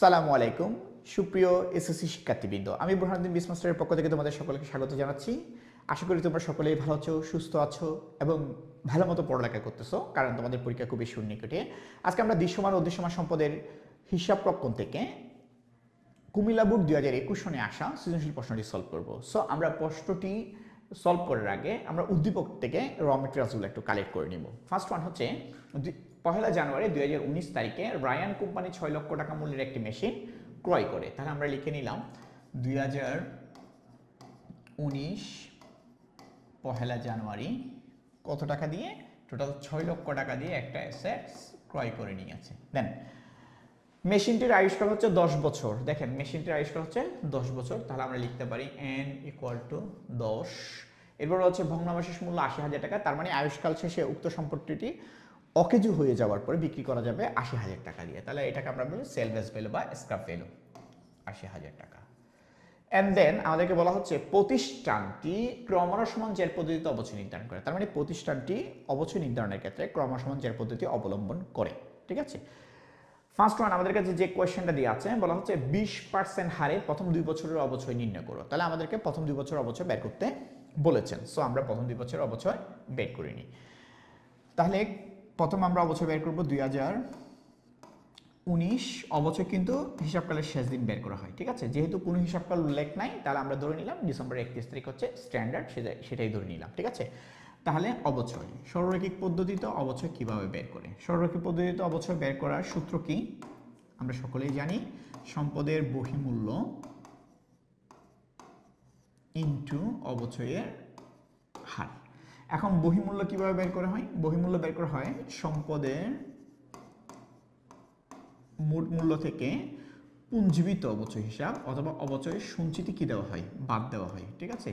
সালামু আলাইকুম, সুপ্রিয় এসএসসি শিক্ষার্থীবৃন্দ। আমি বুরহানুদ্দিন বিসমাস্টারের পক্ষ থেকে তোমাদের সকলকে স্বাগত জানাচ্ছি। আশা করি তোমরা সকলেই ভালো আছো, সুস্থ আছো এবং ভালো মতো পড়ালেখা করতেছো, কারণ তোমাদের পরীক্ষা খুবই সুনিকটে। আজকে আমরা দৃশ্যমান ও দৃশ্যমান সম্পদের হিসাব প্রকরণ থেকে কুমিল্লা বুক দুই হাজার একুশ সনে আসা সৃজনশীল প্রশ্নটি সলভ করব। সো আমরা প্রশ্নটি সলভ করার আগে আমরা উদ্দীপক থেকে র মেটেরিয়ালসগুলো একটু কালেক্ট করে নিব। ফার্স্ট ওয়ান হচ্ছে পহেলা জানুয়ারি দুই হাজার উনিশ তারিখে রায়ান কোম্পানি ছয় লক্ষ টাকা মূল্যের একটি মেশিন ক্রয় করে। তাহলে আমরা লিখে নিলাম, দুই হাজার উনিশ পহেলা জানুয়ারি কত টাকা দিয়ে? টোটাল ছয় লক্ষ টাকা দিয়ে একটা অ্যাসেটস ক্রয় করে নিয়েছে। দেন মেশিনটির আয়ুষ্কাল হচ্ছে দশ বছর। দেখেন, মেশিনটির আয়ুষ্কাল হচ্ছে দশ বছর। তাহলে আমরা লিখতে পারি এন ইকুয়াল টু দশ। এরপর হচ্ছে ভগ্নাবশেষ মূল্য আশি হাজার টাকা। তার মানে আয়ুষ্কাল শেষে উক্ত সম্পত্তিটি অকেজু হয়ে যাওয়ার পরে বিক্রি করা যাবে আশি হাজার টাকা দিয়ে। তাহলে এটাকে আমরা বলি সেল বেস ভ্যালু বা স্ক্রাপ ভ্যালু। আশি হাজার টাকা। অ্যান্ড দেন আমাদেরকে বলা হচ্ছে প্রতিষ্ঠানটি ক্রমসমান জের পদ্ধতিতে অবচয় নির্ধারণ করে। তার মানে প্রতিষ্ঠানটি অবচয় নির্ধারণের ক্ষেত্রে ক্রমসমান জের পদ্ধতি অবলম্বন করে। ঠিক আছে? ফার্স্ট ওয়ান আমাদের কাছে যে কোয়েশ্চেনটা দিয়ে আছে, বলা হচ্ছে বিশ পার্সেন্ট হারে প্রথম দুই বছরের অবচয় নির্ণয় করো। তাহলে আমাদেরকে প্রথম দুই বছর অবচয় বের করতে বলেছেন। সো আমরা প্রথম দুই বছর অবচয় বের করিনি তাহলে প্রথম আমরা অবচয় বের করব দুই হাজার উনিশ। অবচয় কিন্তু হিসাবকালের শেষ দিন বের করা হয়, ঠিক আছে? যেহেতু কোনো হিসাবকাল উল্লেখ নাই, তাহলে আমরা ধরে নিলাম ডিসেম্বর একত্রিশ তারিখ হচ্ছে স্ট্যান্ডার্ড সেটাই ধরে নিলাম, ঠিক আছে? তাহলে অবচয়, সরলরৈখিক পদ্ধতিতে অবচয় কীভাবে বের করে? সরলরৈখিক পদ্ধতিতে অবচয় বের করার সূত্র কি? আমরা সকলেই জানি, সম্পদের বহিমূল্য ইন্টু অবচয়ের হার। এখন বহিমূল্য কীভাবে বের করা হয়? বহিমূল্য বের করা হয় সম্পদের মোট মূল্য থেকে পুঞ্জীবিত অবচয় হিসাব অথবা অবচয়ের সঞ্চিতি কি দেওয়া হয়? বাদ দেওয়া হয়, ঠিক আছে?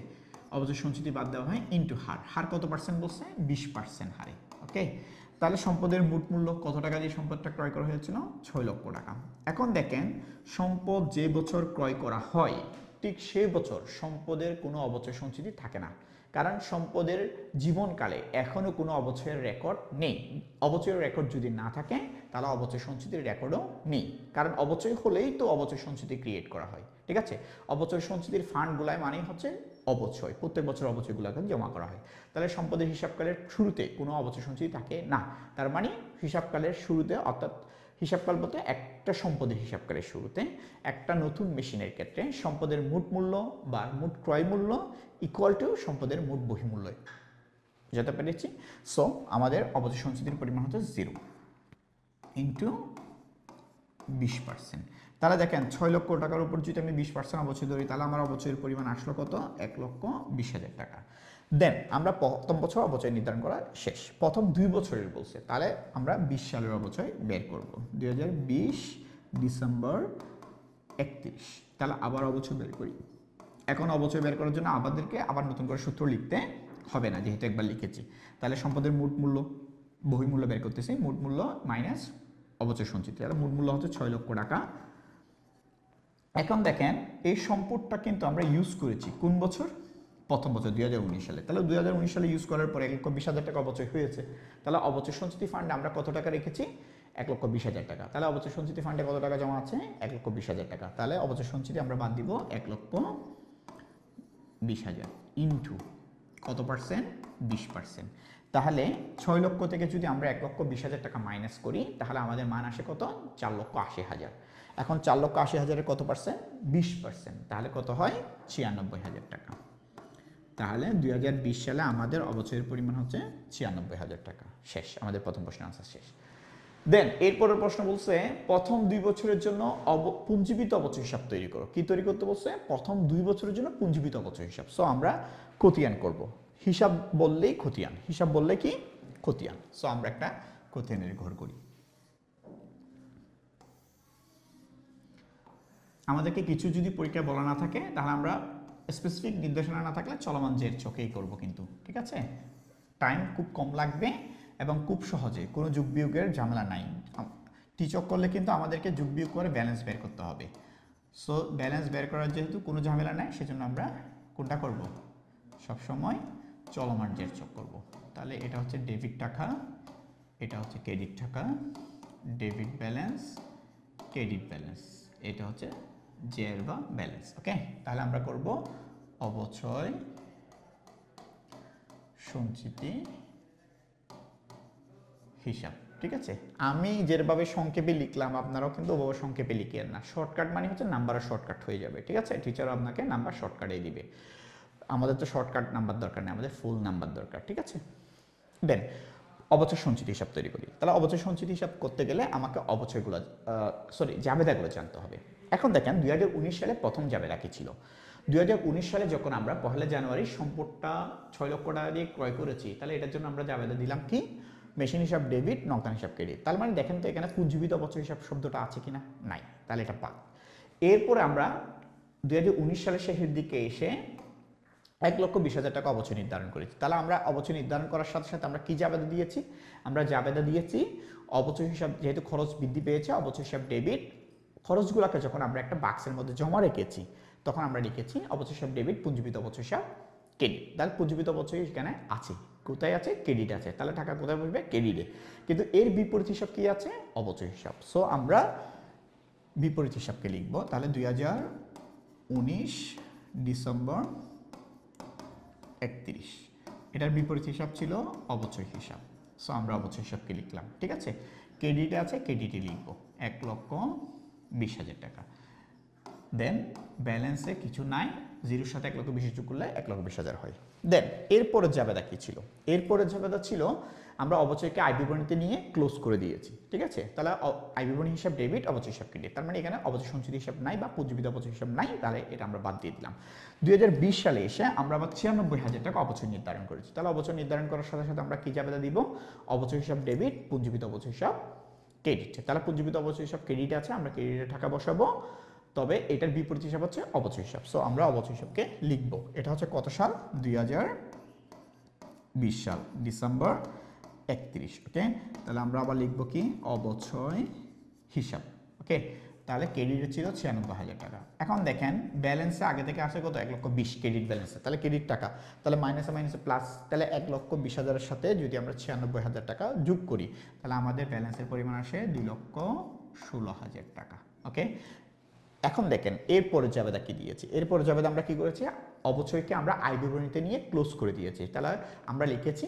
অবচয় সঞ্চিতি বাদ দেওয়া হয় ইন্টু হার। হার কত পার্সেন্ট বলছে? বিশ পার্সেন্ট হারে ওকে তাহলে সম্পদের মোট মূল্য কত টাকা দিয়ে সম্পদটা ক্রয় করা হয়েছিল? ছয় লক্ষ টাকা। এখন দেখেন, সম্পদ যে বছর ক্রয় করা হয় ঠিক সেই বছর সম্পদের কোনো অবচয় সঞ্চিতি থাকে না। কারণ সম্পদের জীবনকালে এখনও কোনো অবচয়ের রেকর্ড নেই। অবচয়ের রেকর্ড যদি না থাকে, তাহলে অবচয় সঞ্চিতির রেকর্ডও নেই। কারণ অবচয় হলেই তো অবচয় সঞ্চিতি ক্রিয়েট করা হয়, ঠিক আছে? অবচয় সঞ্চিতির ফান্ডগুলাই মানেই হচ্ছে অবচয়। প্রত্যেক বছর অবচয়গুলোকে জমা করা হয়। তাহলে সম্পদের হিসাবকালের শুরুতে কোনো অবচয় সঞ্চিতি থাকে না। তার মানে হিসাবকালের শুরুতে অর্থাৎ হিসাবকাল বলতে একটা সম্পদের হিসাবকালের শুরুতে, একটা নতুন মেশিনের ক্ষেত্রে সম্পদের মোট মূল্য বা মোট ক্রয় মূল্য ইকুয়াল টু সম্পদের মোট বহিমূল্য। যেতে পেরেছি? সো আমাদের অবচয় সঞ্চিতির পরিমাণ হচ্ছে জিরো ইন্টু বিশ পার্সেন্ট তাহলে দেখেন ছয় লক্ষ টাকার উপর যদি আমি বিশ পার্সেন্ট অবচয় ধরি, তাহলে আমার অবচয়ের পরিমাণ আসলো কত? এক লক্ষ বিশ হাজার টাকা। দেন আমরা প্রথম বছর অবচয় নির্ধারণ করা শেষ। প্রথম দুই বছরের বলছে। তাহলে আমরা বিশ সালের অবচয় বের করব। দুই হাজার বিশ ডিসেম্বর একত্রিশ। তাহলে আবার অবচয় বের করি। এখন অবচয় বের করার জন্য আমাদেরকে আবার নতুন করে সূত্র লিখতে হবে না, যেহেতু একবার লিখেছি। তাহলে সম্পদের মোট মূল্য, বহিমূল্য বের করতেছি। মোট মূল্য মাইনাস অবচয় সঞ্চিত। তাহলে মোট মূল্য হচ্ছে ছয় লক্ষ টাকা। এখন দেখেন, এই সম্পদটা কিন্তু আমরা ইউজ করেছি কোন বছর? প্রথম বছর, দুই হাজার উনিশ সালে। তাহলে দুই হাজার উনিশ সালে ইউজ করার পরে এক লক্ষ বিশ হাজার টাকা অবচয় হয়েছে। তাহলে অবচয় সঞ্চিতি ফান্ডে আমরা কত টাকা রেখেছি? এক লক্ষ বিশ হাজার টাকা। তাহলে অবচয় সঞ্চিতি ফান্ডে কত টাকা জমা আছে? এক লক্ষ বিশ হাজার টাকা। তাহলে অবচয় সঞ্চিতি আমরা বাদ দিব এক লক্ষ বিশ হাজার ইন্টু কত পার্সেন্ট বিশ পার্সেন্ট তাহলে ছয় লক্ষ থেকে যদি আমরা এক লক্ষ বিশ হাজার টাকা মাইনাস করি, তাহলে আমাদের মান আসে কত? চার লক্ষ আশি হাজার। এখন চার লক্ষ আশি হাজারের কত পার্সেন্ট বিশ পার্সেন্ট তাহলে কত হয়? ছিয়ানব্বই হাজার টাকা। তাহলে দুই হাজার বিশ সালে আমাদের অবচয়ের পরিমাণ হচ্ছে ছিয়ানব্বই হাজার টাকা। শেষ। আমাদের প্রথম প্রশ্নের আনসার শেষ। দেন এরপরের প্রশ্ন বলছে, প্রথম দুই বছরের জন্য অব- পুঞ্জীবিত অবচয় হিসাব তৈরি করো। কি তৈরি করতে বলছে? প্রথম দুই বছরের জন্য পুঞ্জীবিত অবচয় হিসাব। সো আমরা খতিয়ান করব। হিসাব বললেই খতিয়ান। হিসাব বললে কি? খতিয়ান। সো আমরা একটা খতিয়ানের ঘর করি। আমাদেরকে কিছু যদি পরীক্ষায় বলা না থাকে, তাহলে আমরা স্পেসিফিক নির্দেশনা না থাকলে চলমান জের চোখেই করব কিন্তু, ঠিক আছে? টাইম খুব কম লাগবে এবং খুব সহজে, কোনো যোগ বিয়োগের ঝামেলা নাই। টিচক করলে কিন্তু আমাদেরকে যোগ বিয়োগ করে ব্যালেন্স বের করতে হবে। সো ব্যালেন্স বের করার যেহেতু কোনো ঝামেলা নাই, সেজন্য আমরা কোনটা করব? সবসময় চলমান জের চোখ করব। তাহলে এটা হচ্ছে ডেবিট টাকা, এটা হচ্ছে ক্রেডিট টাকা, ডেবিট ব্যালেন্স, ক্রেডিট ব্যালেন্স, এটা হচ্ছে জের বা ব্যালেন্স, ওকে? তাহলে আমরা করব অবচয় সঞ্চিতি হিসাব, ঠিক আছে? আমি যেভাবে সংক্ষেপে লিখলাম, আপনারাও কিন্তু ওভাবে সংক্ষেপে লিখিয়েন না। শর্টকাট মানে হচ্ছে নাম্বারের শর্টকাট হয়ে যাবে, ঠিক আছে? টিচারও আপনাকে নাম্বার শর্টকাটে দিবে। আমাদের তো শর্টকাট নাম্বার দরকার নেই, আমাদের ফুল নাম্বার দরকার, ঠিক আছে? দেন, অবচয় সঞ্চিত হিসাব তৈরি করি। তাহলে অবচয় সঞ্চিত হিসাব করতে গেলে আমাকে অবচয়গুলো সরি জাবেদাগুলো জানতে হবে। এখন দেখেন দুই হাজার উনিশ সালে প্রথম জাবেদা কি ছিল। দুই হাজার উনিশ সালে যখন আমরা পহেলা জানুয়ারি সম্পদটা ছয় লক্ষ টাকা দিয়ে ক্রয় করেছি, তাহলে এটার জন্য আমরা জাবেদা দিলাম কি? মেশিন হিসাব ডেবিট, নগদান হিসাব ক্রেডিট। তার মানে দেখেন তো এখানে পুঞ্জীবিত বছর হিসাব শব্দটা আছে কি না নাই। তাহলে এটা পাক এরপরে আমরা দুই হাজার উনিশ সালের শেষের দিকে এসে এক লক্ষ বিশ হাজার টাকা অবচয় নির্ধারণ করেছি। তাহলে আমরা অবচয় নির্ধারণ করার সাথে সাথে আমরা কি জাবেদা দিয়েছি? আমরা জাবেদা দিয়েছি, অবচয় হিসাব যেহেতু খরচ বৃদ্ধি পেয়েছে, অবচয় হিসাব ডেবিট খরচগুলোকে যখন আমরা একটা বাক্সের মধ্যে জমা রেখেছি, তখন আমরা লিখেছি অবচয় হিসাব ডেবিট পুঞ্জীবিত অবচয় হিসাব ক্রেডিট তাহলে পুঞ্জীবিত অবচয় এখানে আছে। কোথায় আছে? ক্রেডিট আছে। তাহলে টাকা কোথায় বসবে? ক্রেডিটে কিন্তু এর বিপরীত হিসাব কি আছে? অবচয় হিসাব সো আমরা বিপরীত হিসাবকে লিখব। তাহলে দুই হাজার উনিশ ডিসেম্বর একত্রিশ। এটার বিপরীত হিসাব ছিল অবচয় হিসাব। সো আমরা অবচয় হিসাবকে লিখলাম। ঠিক আছে? ক্রেডিটে আছে ক্রেডিটে লিখব। এক লক্ষ বিশ হাজার টাকা। দেন ব্যালেন্সে কিছু নাই জিরোর সাথে এক লক্ষ বিশ যোগ করলে এক লক্ষ বিশ হাজার হয়। দেন এরপরের জাবেদা কি ছিল? এরপরের জাবেদা ছিল, আমরা অবচয়কে আই বিবরণীতে নিয়ে ক্লোজ করে দিয়েছি, ঠিক আছে? তাহলে আই বিবরণী হিসাব ডেবিট অবচয় হিসাব ক্রেডিট তার মানে এখানে অবচয় সঞ্চিত হিসাব নাই বা পুঁজিবিদ অবচয় হিসাব নাই, তাহলে এটা আমরা বাদ দিয়ে দিলাম। দুই হাজার বিশ সালে এসে আমরা আবার ছিয়ানব্বই হাজার টাকা অবচয় নির্ধারণ করেছি। তাহলে অবচয় নির্ধারণ করার সাথে সাথে আমরা কি জাবেদা দিব? অবচয় হিসাব ডেবিট পুঞ্জীবিত অবচয় হিসাব ক্রেডিট তাহলে পুঞ্জীবিত অবচয় হিসাব ক্রেডিট আছে, আমরা ক্রেডিটে টাকা বসাবো। তবে এটার বিপরীত হিসাব হচ্ছে অবচয় হিসাব। সো আমরা অবচয় হিসাবকে লিখব। এটা হচ্ছে কত সাল? দুই হাজার বিশ সাল, ডিসেম্বর একত্রিশ ওকে তাহলে আমরা আবার লিখব কি? অবচয় হিসাব ওকে তাহলে ক্রেডিট ছিল ছিয়ানব্বই হাজার টাকা। এখন দেখেন ব্যালেন্সে আগে থেকে আসে কত? এক লক্ষ বিশ ক্রেডিট ব্যালেন্সে তাহলে ক্রেডিট টাকা। তাহলে মাইনাসে মাইনাসে প্লাস তাহলে এক লক্ষ বিশ হাজারের সাথে যদি আমরা ছিয়ানব্বই হাজার টাকা যোগ করি, তাহলে আমাদের ব্যালেন্সের পরিমাণ আসে দুই লক্ষ ষোলো হাজার টাকা। ওকে এখন দেখেন, এরপরে জাবেদা কি দিয়েছি? এরপরে জাবেদা আমরা কি করেছি? অবচয়কে আমরা আয় বিবরণীতে নিয়ে ক্লোজ করে দিয়েছি। তাহলে আমরা লিখেছি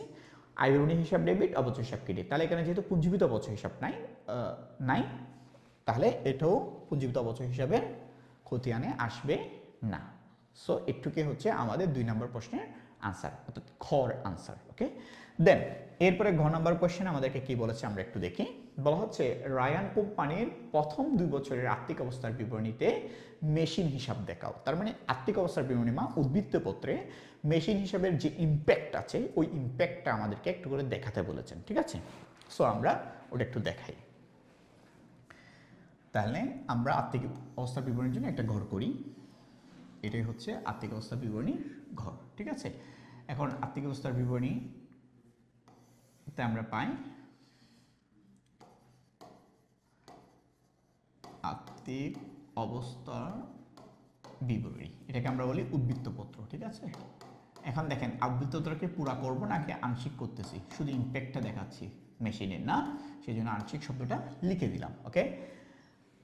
আয় বিবরণী হিসাব ডেবিট অবচয় হিসাব ক্রেডিট তাহলে এখানে যেহেতু পুঞ্জীবিত অবচয় হিসাব নাই নাই তাহলে এটাও পুঞ্জীবিত অবচয় হিসাবে খতিয়ানে আসবে না। সো একটুকে হচ্ছে আমাদের দুই নম্বর প্রশ্নের আনসার অর্থাৎ খর আনসার ওকে দেন এরপরে ঘ নম্বর কোয়েশ্চেন আমাদেরকে কি বলেছে আমরা একটু দেখি। বলা হচ্ছে, রায়ান কোম্পানির প্রথম দুই বছরের আর্থিক অবস্থার বিবরণীতে মেশিন হিসাব দেখাও। তার মানে আর্থিক অবস্থার বিবরণী মা উদ্বৃত্ত পত্রে মেশিন হিসাবের যে ইম্প্যাক্ট আছে, ওই ইম্প্যাক্টটা আমাদেরকে একটু করে দেখাতে বলেছেন, ঠিক আছে? সো আমরা ওটা একটু দেখাই। তাহলে আমরা আর্থিক অবস্থা বিবরণীর জন্য একটা ঘর করি। এটাই হচ্ছে আর্থিক অবস্থা বিবরণীর ঘর, ঠিক আছে? এখন আর্থিক অবস্থার বিবরণী তে আমরা পাই আর্থিক অবস্থার বিবরণী। এটাকে আমরা বলি উদ্বৃত্তপত্র ঠিক আছে? এখন দেখেন উদ্বৃত্তপত্রকে পুরা করব নাকি আংশিক করতেছি? শুধু ইম্প্যাক্টটা দেখাচ্ছি মেশিনের না? সেই জন্য আংশিক শব্দটা লিখে দিলাম ওকে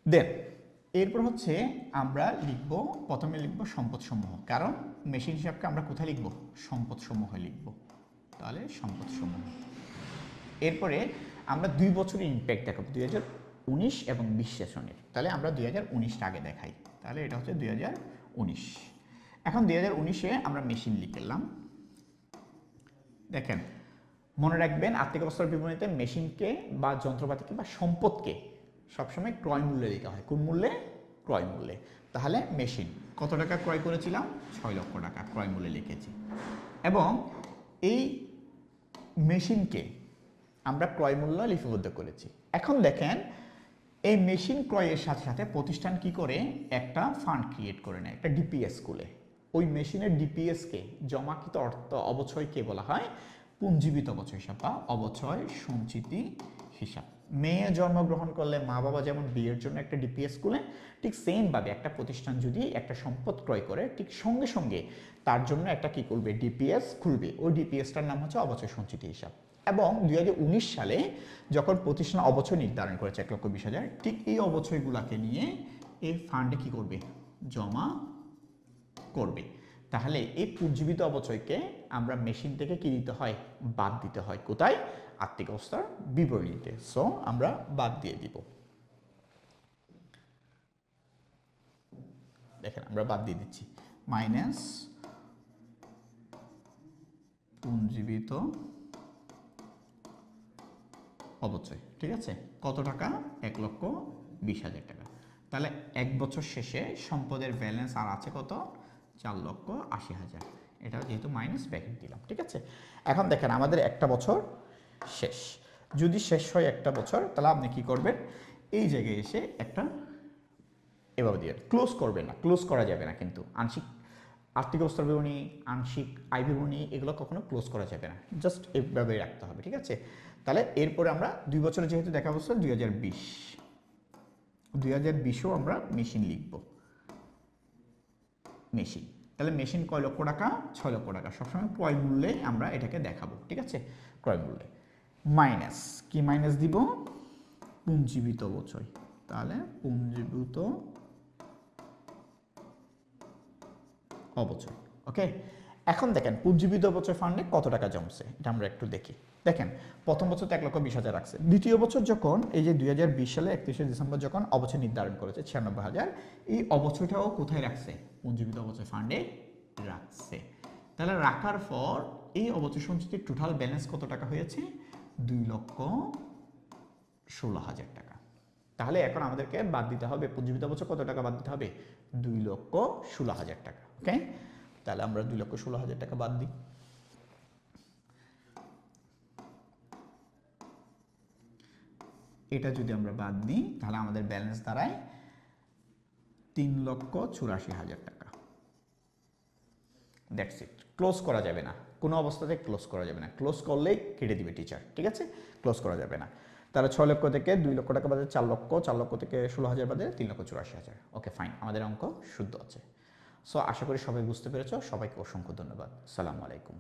দেন, এরপর হচ্ছে আমরা লিখব, প্রথমে লিখব সম্পদসমূহ। কারণ মেশিন হিসাবকে আমরা কোথায় লিখব? সম্পদসমূহে লিখব। তাহলে সম্পদসমূহ। এরপরে আমরা দুই বছরের ইম্প্যাক্ট দেখাবো, দুই হাজার উনিশ এবং বিশ সেশনের তাহলে আমরা দুই হাজার উনিশটা আগে দেখাই। তাহলে এটা হচ্ছে দুই হাজার উনিশ। এখন দুই হাজার উনিশে আমরা মেশিন লিখলাম দেখেন, মনে রাখবেন আর্থিক অবস্থার বিবরণীতে মেশিনকে বা যন্ত্রপাতিকে বা সম্পদকে সবসময় ক্রয় মূল্যে দিতে হয়। কোন মূল্যে? ক্রয় মূল্যে। তাহলে মেশিন। কত টাকা ক্রয় করেছিলাম? ছয় লক্ষ টাকা ক্রয় মূল্যে লিখেছি। এবং এই মেশিনকে আমরা ক্রয় মূল্য লিপিবদ্ধ করেছি। এখন দেখেন, এই মেশিন ক্রয়ের সাথে সাথে প্রতিষ্ঠান কি করে? একটা ফান্ড ক্রিয়েট করে নেয়, একটা ডিপিএস খুলে ওই মেশিনের ডিপিএসকে জমাকৃত অর্থ অবচয়কে বলা হয় পুঞ্জীবিত অবচয় হিসাব বা অবচয় সঞ্চিতি হিসাব। মেয়ে জন্মগ্রহণ করলে মা বাবা যেমন বিয়ের জন্য একটা ডিপিএস খুলে ঠিক সেমভাবে একটা প্রতিষ্ঠান যদি একটা সম্পদ ক্রয় করে, ঠিক সঙ্গে সঙ্গে তার জন্য একটা কি করবে? ডিপিএস খুলবে। ওই ডিপিএসটার নাম হচ্ছে অবচয় সঞ্চিতি হিসাব। এবং দুই হাজার উনিশ সালে যখন প্রতিষ্ঠান অবচয় নির্ধারণ করেছে এক লক্ষ বিশ হাজার, ঠিক এই অবচয়গুলোকে নিয়ে এই ফান্ডে কি করবে? জমা করবে। তাহলে এই পুঞ্জীবিত অবচয়কে আমরা মেশিন থেকে কি দিতে হয়? বাদ দিতে হয়। কোথায়? আর্থিক অবস্থার বিবরণীতে সো আমরা বাদ দিয়ে দিব। দেখেন, আমরা বাদ দিয়ে দিচ্ছি। মাইনাস পুঞ্জীবিত অবচয় ঠিক আছে? কত টাকা? এক লক্ষ বিশ হাজার টাকা। তাহলে এক বছর শেষে সম্পদের ব্যালেন্স আর আছে কত? চার লক্ষ আশি হাজার। এটা যেহেতু মাইনাস ব্যাকেট দিলাম, ঠিক আছে? এখন দেখেন, আমাদের একটা বছর শেষ। যদি শেষ হয় একটা বছর, তাহলে আপনি কি করবেন? এই জায়গায় এসে একটা এভাবে দিয়ে ক্লোজ করবে না ক্লোজ করা যাবে না কিন্তু। আংশিক আর্থিক অবস্থার বিবরণী, আংশিক আয় বিবরণী, এগুলো কখনো ক্লোজ করা যাবে না। জাস্ট এভাবে রাখতে হবে, ঠিক আছে? তাহলে এরপরে আমরা দুই বছরে যেহেতু দেখা বছর দুই হাজার বিশ। দুই হাজার বিশেও আমরা মেশিন লিখব। মেশিন তাহলে মেশিন কয় লক্ষ টাকা? ছয় লক্ষ টাকা। সবসময় ক্রয় মূল্যে আমরা এটাকে দেখাবো, ঠিক আছে? ক্রয় মূল্যে। মাইনাস। কি মাইনাস দিব? পুঞ্জীবিত বচয় তাহলে পুঞ্জীভূত অবচয়। ওকে এখন দেখেন পুঞ্জীবিত অবচয় ফান্ডে কত টাকা জমছে? এটা আমরা একটু দেখি। দেখেন, প্রথম বছর তো এক লক্ষ বিশ হাজার রাখছে। দ্বিতীয় বছর যখন, এই যে দুই হাজার বিশ সালে একত্রিশে ডিসেম্বর যখন অবচয় নির্ধারণ করেছে, ছিয়ানব্বই হাজার, এই অবচয়টাও কোথায় রাখছে? পুঞ্জীবিত অবচয় ফান্ডে রাখছে। তাহলে রাখার পর এই অবচয় সঞ্চিতির টোটাল ব্যালেন্স কত টাকা হয়েছে? দুই লক্ষ ষোলো হাজার টাকা। তাহলে এখন আমাদেরকে বাদ দিতে হবে পুঞ্জীবিত বছর কত টাকা বাদ দিতে হবে? দুই লক্ষ ষোলো হাজার টাকা ওকে তাহলে আমরা দুই লক্ষ ষোলো হাজার টাকা বাদ দিই। এটা যদি আমরা বাদ দিই, তাহলে আমাদের ব্যালেন্স দাঁড়ায় তিন লক্ষ চুরাশি হাজার টাকা। দ্যাটস ইট ক্লোজ করা যাবে না। কোনো অবস্থাতে ক্লোজ করা যাবে না। ক্লোজ করলেই কেটে দিবে টিচার ঠিক আছে? ক্লোজ করা যাবে না। তাহলে ছয় লক্ষ থেকে দুই লক্ষ টাকা বাদে চার লক্ষ চার লক্ষ থেকে ষোলো হাজার বাদে তিন লক্ষ চুরাশি হাজার। ওকে ফাইন আমাদের অঙ্ক শুদ্ধ আছে। সো আশা করি সবাই বুঝতে পেরেছ। সবাইকে অসংখ্য ধন্যবাদ। সালাম আলাইকুম।